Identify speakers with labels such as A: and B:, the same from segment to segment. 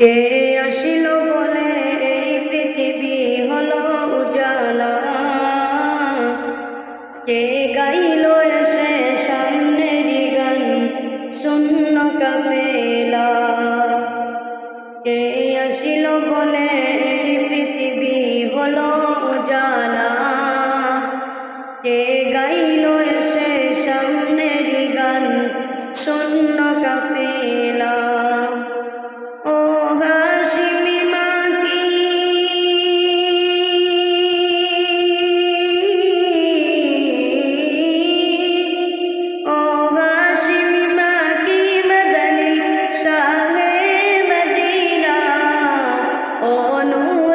A: কে আসিল বলে এই পৃথিবী হলো উজালা? কে গাইল এসে সামনেরই গান শূন্য কাফেলা? কে আসিল বলে এই পৃথিবী হলো উজালা? কে গাইল এসে সামনেরই গান শূন্য কাফেলা?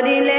A: what do